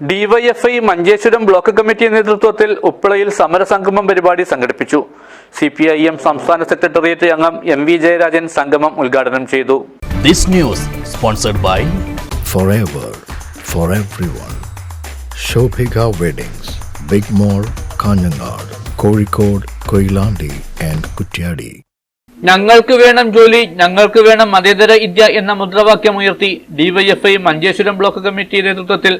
DYFI Manjeshwaram block committee നേതൃത്വത്തിൽ ഉപ്പളയിൽ സമരസംഗമം പരിപാടി സംഘടിപ്പിച്ചു. സി പി ഐ എം സംസ്ഥാന സെക്രട്ടേറിയറ്റ് അംഗം എം വി ജയരാജൻ സംഗമം ഉദ്ഘാടനം ചെയ്തു. This news sponsored by forever for everyone. Shobhika weddings big Mall, Kanhangad Kozhikode Koilandi and Kuttiadi ഞങ്ങൾക്ക് വേണം ജോലി ഞങ്ങൾക്ക് വേണം മതേതര ഇന്ത്യ എന്ന മുദ്രാവാക്യം ഉയർത്തി ഡിവൈഎഫ്ഐ മഞ്ചേശ്വരം ബ്ലോക്ക് കമ്മിറ്റി നേതൃത്വത്തിൽ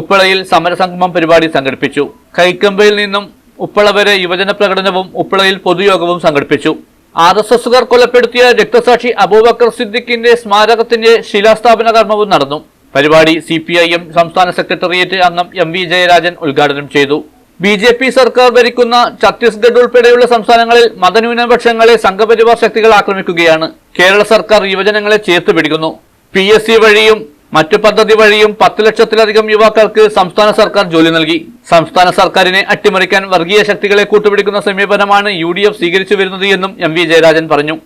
ഉപ്പളയിൽ സമരസംഗമം പരിപാടി സംഘടിപ്പിച്ചു. കൈക്കമ്പയിൽ നിന്നും ഉപ്പള വരെ യുവജന പ്രകടനവും ഉപ്പളയിൽ പൊതുയോഗവും സംഘടിപ്പിച്ചു. ആർ എസ് എസുകാർ കൊലപ്പെടുത്തിയ രക്തസാക്ഷി അബൂബക്കർ സിദ്ദിഖിന്റെ സ്മാരകത്തിന്റെ ശിലാസ്ഥാപന കർമ്മവും നടന്നു. പരിപാടി സി പി ഐ എം സംസ്ഥാന സെക്രട്ടേറിയറ്റ് അംഗം എം വി ജയരാജൻ ഉദ്ഘാടനം ചെയ്തു. ബി ജെ പി സർക്കാർ ഭരിക്കുന്ന ഛത്തീസ്ഗഡ് ഉൾപ്പെടെയുള്ള സംസ്ഥാനങ്ങളിൽ മതന്യൂനപക്ഷങ്ങളെ സംഘപരിവാർ ശക്തികൾ ആക്രമിക്കുകയാണ്. കേരള സർക്കാർ യുവജനങ്ങളെ ചേർത്ത് പിടിക്കുന്നു. പി എസ് സി വഴിയും മറ്റു പദ്ധതി വഴിയും പത്ത് ലക്ഷത്തിലധികം യുവാക്കൾക്ക് സംസ്ഥാന സർക്കാർ ജോലി നൽകി. സംസ്ഥാന സർക്കാരിനെ അട്ടിമറിക്കാൻ വർഗീയ ശക്തികളെ കൂട്ടുപിടിക്കുന്ന സമീപനമാണ് യു ഡി എഫ് സ്വീകരിച്ചു വരുന്നത് എന്നും എം വി ജയരാജൻ പറഞ്ഞു.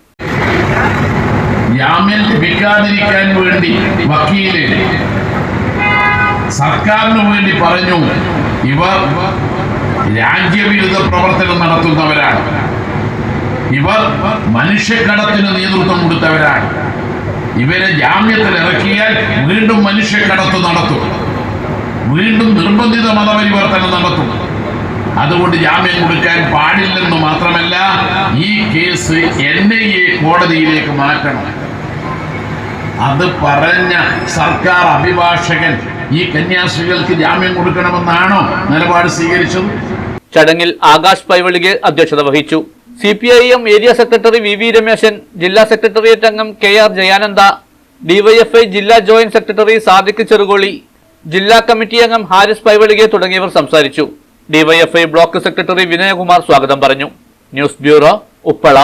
വേണ്ടി സർക്കാരിന് വേണ്ടി പറഞ്ഞു ഇവർ രാജ്യവിരുദ്ധ പ്രവർത്തനം നടത്തുന്നവരാണ്. ഇവർ മനുഷ്യക്കടത്തിന് നേതൃത്വം കൊടുത്തവരാണ്. ഇവരെ ജാമ്യത്തിൽ ഇറക്കിയാൽ വീണ്ടും മനുഷ്യക്കടത്ത് നടത്തും. വീണ്ടും നിർബന്ധിത മതപരിവർത്തനം നടത്തും. അതുകൊണ്ട് ജാമ്യം കൊടുക്കാൻ പാടില്ലെന്ന് മാത്രമല്ല ഈ കേസ് എൻ ഐ എ കോടതിയിലേക്ക് മാറ്റണം. അത് പറഞ്ഞ സർക്കാർ അഭിഭാഷകൻ ഈ കന്യാസ്ത്രീകൾക്ക് ജാമ്യം കൊടുക്കണമെന്നാണോ നിലപാട് സ്വീകരിച്ചത്? ചടങ്ങിൽ ആകാശ് പൈവളികെ അധ്യക്ഷത വഹിച്ചു. C P I M area secretary V V Rameshan ജില്ലാ സെക്രട്ടേറിയറ്റ് അംഗം കെ ആർ ജയാനന്ദ ഡിവൈഎഫ്ഐ ജില്ലാ ജോയിന്റ് സെക്രട്ടറി സാദിഖ് ചെറുകോളി ജില്ലാ കമ്മിറ്റി അംഗം ഹാരിസ് പൈവളികെ തുടങ്ങിയവർ സംസാരിച്ചു. ഡിവൈഎഫ്ഐ ബ്ലോക്ക് സെക്രട്ടറി വിനയകുമാർ സ്വാഗതം പറഞ്ഞു. News bureau Uppala.